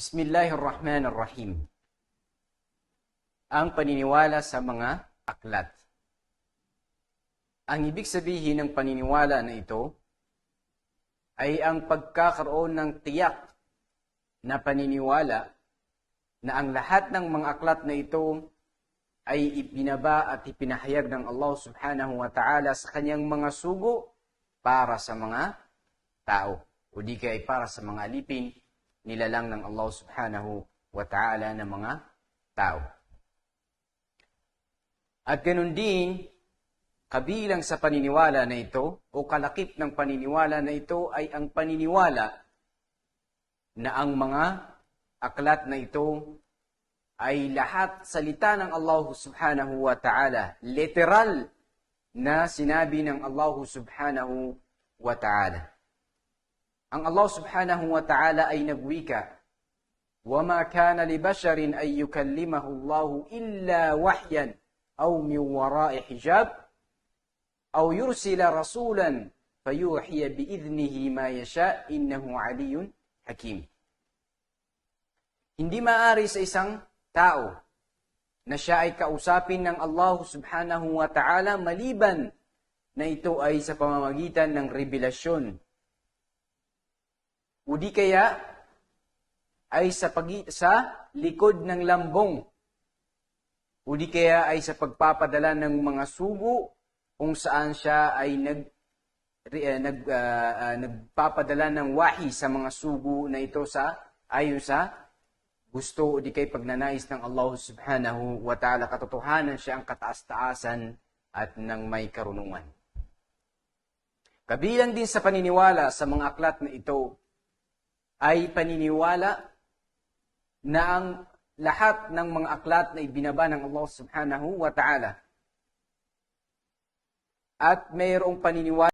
Bismillahirrahmanirrahim. Ang paniniwala sa mga aklat. Ang ibig sabihin ng paniniwala na ito ay ang pagkakaroon ng tiyak na paniniwala na ang lahat ng mga aklat na ito ay ipinaba at ipinahayag ng Allah subhanahu wa ta'ala sa kanyang mga sugo para sa mga tao. O di kaya ay para sa mga alipin nilalang ng Allah subhanahu wa ta'ala ng mga tao. At ganun din, kabilang sa paniniwala na ito, o kalakip ng paniniwala na ito ay ang paniniwala na ang mga aklat na ito ay lahat salita ng Allah subhanahu wa ta'ala. Literal na sinabi ng Allah subhanahu wa ta'ala. Ang Allah subhanahu wa ta'ala ay nagwika, وَمَا كَانَ لِبَشَرٍ أَن يُكَلِّمَهُ اللَّهُ إِلَّا وَحْيًا أَوْ مِنْ وَرَاءِ حِجَابٍ أَوْ يُرْسِلَ رَسُولًا فَيُوحِيَ بِإِذْنِهِ مَا يَشَاءُ إِنَّهُ عَلِيٌّ حَكِيمٌ Hindi maari sa isang tao na siya ay kausapin ng Allah subhanahu wa ta'ala maliban na ito ay sa pamamagitan ng revelasyon o di kaya ay sa, pagi, sa likod ng lambong. O di kaya ay sa pagpapadala ng mga sugo kung saan siya ay nag, uh, nag, uh, uh, nagpapadala ng wahi sa mga sugo na ito sa ayon sa gusto o di kay pagnanais ng Allah subhanahu wa ta'ala katotohanan siya ang kataas-taasan at ng may karunungan. Kabilang din sa paniniwala sa mga aklat na ito ay paniniwala na ang lahat ng mga aklat na ibinaba ng Allah subhanahu wa ta'ala. At mayroong paniniwala